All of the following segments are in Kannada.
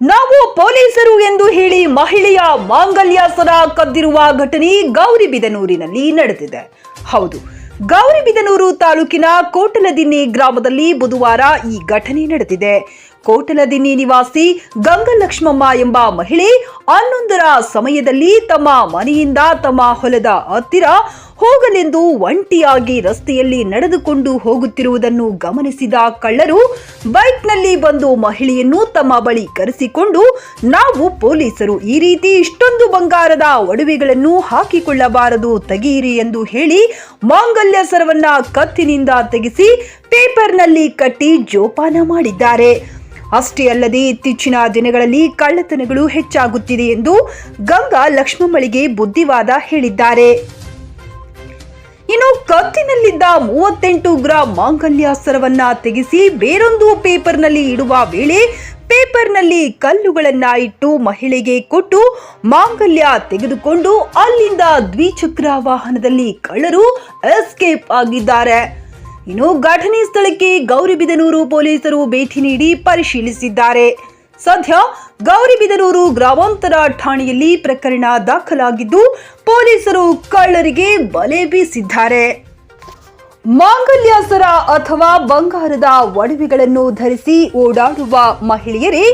ನಾವು ಪೊಲೀಸರು ಎಂದು ಹೇಳಿ ಮಹಿಳೆಯ ಮಾಂಗಲ್ಯ ಸರ ಕದ್ದಿರುವ ಘಟನೆ ಗೌರಿಬಿದನೂರಿನಲ್ಲಿ ನಡೆದಿದೆ. ಹೌದು, ಗೌರಿಬಿದನೂರು ತಾಲೂಕಿನ ಕೋಟಲದಿನ್ನಿ ಗ್ರಾಮದಲ್ಲಿ ಬುಧವಾರ ಈ ಘಟನೆ ನಡೆದಿದೆ. ಕೋಟಲದಿನ್ನಿ ನಿವಾಸಿ ಗಂಗಲಕ್ಷ್ಮಮ್ಮ ಎಂಬ ಮಹಿಳೆ ಹನ್ನೊಂದರ ಸಮಯದಲ್ಲಿ ತಮ್ಮ ಮನೆಯಿಂದ ತಮ್ಮ ಹೊಲದ ಹತ್ತಿರ ಹೋಗಲೆಂದು ಒಂಟಿಯಾಗಿ ರಸ್ತೆಯಲ್ಲಿ ನಡೆದುಕೊಂಡು ಹೋಗುತ್ತಿರುವುದನ್ನು ಗಮನಿಸಿದ ಕಳ್ಳರು ಬೈಕ್ನಲ್ಲಿ ಬಂದು ಮಹಿಳೆಯನ್ನು ತಮ್ಮ ಬಳಿ ಕರೆಸಿಕೊಂಡು, ನಾವು ಪೊಲೀಸರು. ಈ ರೀತಿ ಇಷ್ಟೊಂದು ಬಂಗಾರದ ಒಡವೆಗಳನ್ನು ಹಾಕಿಕೊಳ್ಳಬಾರದು. ತೆಗೆಯಿರಿ ಎಂದು ಹೇಳಿ ಮಾಂಗಲ್ಯ ಸರವನ್ನ ಕತ್ತಿನಿಂದ ತೆಗೆಸಿ ಪೇಪರ್ನಲ್ಲಿ ಕಟ್ಟಿ ಜೋಪಾನ ಮಾಡಿದ್ದಾರೆ. ಅಷ್ಟೇ ಅಲ್ಲದೆ ಇತ್ತೀಚಿನ ದಿನಗಳಲ್ಲಿ ಕಳ್ಳತನಗಳು ಹೆಚ್ಚಾಗುತ್ತಿದೆ ಎಂದು ಗಂಗಾ ಲಕ್ಷ್ಮಮ್ಮಳಿಗೆ ಬುದ್ಧಿವಾದ ಹೇಳಿದ್ದಾರೆ. ಇನ್ನು ಕತ್ತಿನಲ್ಲಿದ್ದ ಮೂವತ್ತೆಂಟು ಗ್ರಾಂ ಮಾಂಗಲ್ಯಾಸ್ತ್ರವನ್ನ ತೆಗೆಸಿ ಬೇರೊಂದು ಪೇಪರ್ನಲ್ಲಿ ಇಡುವ ವೇಳೆ ಪೇಪರ್ನಲ್ಲಿ ಕಲ್ಲುಗಳನ್ನ ಇಟ್ಟು ಮಹಿಳೆಗೆ ಕೊಟ್ಟು ಮಾಂಗಲ್ಯ ತೆಗೆದುಕೊಂಡು ಅಲ್ಲಿಂದ ದ್ವಿಚಕ್ರ ವಾಹನದಲ್ಲಿ ಕಳ್ಳರು ಎಸ್ಕೇಪ್ ಆಗಿದ್ದಾರೆ. ಇನ್ನು ಘಟನೆ ಸ್ಥಳಕ್ಕೆ ಗೌರಿಬಿದನೂರು ಪೊಲೀಸರು ಭೇಟಿ ನೀಡಿ ಪರಿಶೀಲಿಸಿದ್ದಾರೆ. ಸದ್ಯ ಗೌರಿಬಿದನೂರು ಗ್ರಾಮಾಂತರ ಠಾಣೆಯಲ್ಲಿ ಪ್ರಕರಣ ದಾಖಲಾಗಿದ್ದು, ಪೊಲೀಸರು ಕಳ್ಳರಿಗೆ ಬಲೆ ಬೀಸಿದ್ದಾರೆ. ಮಾಂಗಲ್ಯ ಸರ ಅಥವಾ ಬಂಗಾರದ ಒಡವೆಗಳನ್ನು ಧರಿಸಿ ಓಡಾಡುವ ಮಹಿಳೆಯರೇ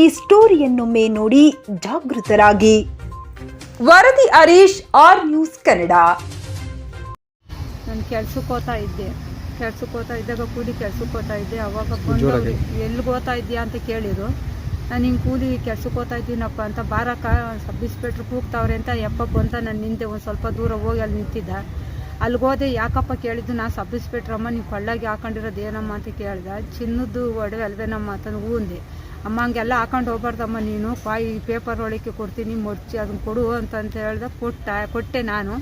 ಈ ಸ್ಟೋರಿಯನ್ನೊಮ್ಮೆ ನೋಡಿ ಜಾಗೃತರಾಗಿ. ವರದಿ ಹರೀಶ್, ಆರ್ ನ್ಯೂಸ್ ಕನ್ನಡ. ನಾನು ಕೆಲಸಕ್ಕೆ ಹೋಗ್ತಾ ಇದ್ದೆ. ಕೆಲ್ಸಕ್ಕೆ ಹೋಗ್ತಾ ಇದ್ದಾಗ ಕೂಲಿ ಕೆಲ್ಸಕ್ಕೆ ಹೋಗ್ತಾ ಇದ್ದೆ. ಅವಾಗ ಬಂದು ಎಲ್ಲಿಗೆ ಹೋಗ್ತಾ ಇದೆಯಾ ಅಂತ ಕೇಳಿದ್ರು. ನಾನು ಹಿಂಗೆ ಕೂಲಿ ಕೆಲ್ಸಕ್ಕೆ ಹೋಗ್ತಾ ಇದ್ದೀನಪ್ಪ ಅಂತ ಬಾರಕ್ಕ ಸಬ್ ಇನ್ಸ್ಪೆಕ್ಟ್ರ್ ಕೂಗ್ತಾವ್ರೆ ಅಂತ ಯಪ್ಪ ಬಂತ ನಾನು ನಿಂತೆ ಒಂದು ಸ್ವಲ್ಪ ದೂರ ಹೋಗಿ ಅಲ್ಲಿ ನಿಂತಿದ್ದ. ಅಲ್ಲಿಗೆ ಹೋದೆ ಯಾಕಪ್ಪ ಕೇಳಿದ್ದು? ನಾನು ಸಬ್ ನೀವು ಕೊಳ್ಳಾಗಿ ಹಾಕೊಂಡಿರೋದು ಏನಮ್ಮ ಅಂತ ಕೇಳಿದೆ. ಚಿನ್ನದ್ದು ಒಡವೆ ಅಲ್ವೇನಮ್ಮ ಅಂತ ಹೂಂದೆ ಅಮ್ಮ, ಹಂಗೆಲ್ಲ ಹಾಕೊಂಡು ಹೋಗ್ಬಾರ್ದಮ್ಮ ನೀನು. ಪಾಯಿ ಪೇಪರ್ ಒಳಗೆ ಕೊಡ್ತೀನಿ ಮಡ್ಚಿ ಅದನ್ನ ಕೊಡು ಅಂತಂತ ಹೇಳ್ದೆ. ಕೊಟ್ಟ, ಕೊಟ್ಟೆ ನಾನು.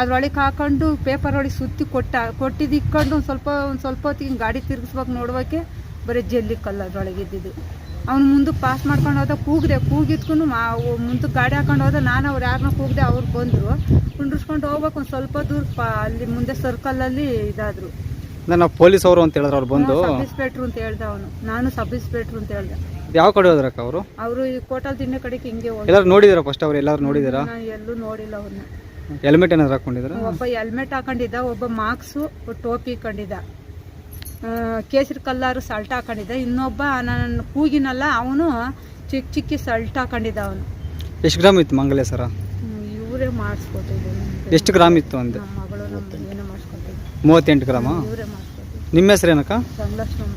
ಅದ್ರೊಳಗೆ ಹಾಕೊಂಡು ಪೇಪರ್ ಒಳಗೆ ಸುತ್ತಿ ಕೊಟ್ಟ ಕೊಟ್ಟಿದ್ದು ಇಕ್ಕೊಂಡು ಸ್ವಲ್ಪ, ಒಂದು ಸ್ವಲ್ಪ ಹೊತ್ತಿಗೆ ಗಾಡಿ ತಿರ್ಗಿಸ್ಬೇಕು ನೋಡೋಕೆ ಬರೀ ಜಲ್ಲಿ ಕಲ್ಲು ಅದ್ರೊಳಗೆ ಇದ್ದಿದ್ದು. ಅವ್ನು ಮುಂದಕ್ಕೆ ಪಾಸ್ ಮಾಡ್ಕೊಂಡು ಹೋದ ಕೂಗಿದೆ ಕೂಗಿದ್ಕೊಂಡು ಮಾ ಮುಂದಕ್ಕೆ ಗಾಡಿ ಹಾಕೊಂಡು ಹೋದ ನಾನು ಅವ್ರು ಯಾರನ್ನ ಕೂಗಿದೆ ಅವ್ರು ಬಂದರು. ಕುಂಡ್ರಿಸ್ಕೊಂಡು ಹೋಗ್ಬೇಕು ಒಂದು ಸ್ವಲ್ಪ ದೂರ ಪಾ ಅಲ್ಲಿ ಮುಂದೆ ಸರ್ಕಲಲ್ಲಿ ಇದಾದರು. ನಾನು ಪೊಲೀಸ್ ಅವರು ಅಂತ ಹೇಳಿದ್ರು ಅವ್ರು ಬಂದು. ಸಬ್ ಇನ್ಸ್ಪೆಕ್ಟ್ರು ಅಂತ ಹೇಳ್ದ ಅವನು. ನಾನು ಸಬ್ ಇನ್ಸ್ಪೆಕ್ಟ್ರು ಅಂತ ಹೇಳ್ದೆ. ಯಾವ ಕಡೆ ಹೋದ್ರಕ್ಕ ಅವರು? ಅವರು ಈ ಕೋಟಲ್ ತಿನ್ನೆ ಕಡೆಗೆ ಹಿಂಗೆ ಹೋಗಿ ಎಲ್ಲರೂ ನೋಡಿದಿರ ಫಸ್ಟ್ ಅವ್ರು? ಎಲ್ಲರೂ ನೋಡಿದಿರಾ? ನಾನು ಎಲ್ಲೂ ನೋಡಿಲ್ಲ ಅವ್ರನ್ನ ಹೆಲ್ಮೆಟ್ ಏನಾದ್ರು ಹಾಕೊಂಡಿದ್ರ? ಒಬ್ಬ ಹೆಲ್ಮೆಟ್ ಹಾಕೊಂಡಿದ್ದ ಒಬ್ಬ ಮಾರ್ಕ್ಸು ಟೋಪಿ ಹಾಕೊಂಡಿದ್ದ. ಆ, ಕೇಸರಿ ಕಲ್ಲಾರು ಸಲ್ಟ್ ಹಾಕೊಂಡಿದ್ದ. ಇನ್ನೊಬ್ಬ ನನ್ನ ಕೂಗಿನಲ್ಲ ಅವನು ಚಿಕ್ಕ ಚಿಕ್ಕ ಸಲ್ಟ್ ಹಾಕೊಂಡಿದ್ದ ಅವನು. ಎಷ್ಟು ಗ್ರಾಮ್ ಇತ್ತು ಮಂಗಲ ಸರ? ಇವರೇ ಮಾಡಿಸ್ಕೊತಿದ್ದೆ ಎಷ್ಟು ಗ್ರಾಮ್ ಇತ್ತು ಒಂದು ನಮ್ಮ ಮಗಳು ನಮ್ಮ ಏನೋ ಮಾಡಿಸ್ಕೊಟ್ಟಿದ್ದು. ಮೂವತ್ತೆಂಟು ಗ್ರಾಮ? ಇವರೇ ಮಾಡಿಸ್ಕೊಟ್ಟಿದ್ದು. ನಿಮ್ಮ ಹೆಸರು ಏನಕ್ಕ ಸಂಗ್ಲಕ್ಷ್ಮಮ್ಮ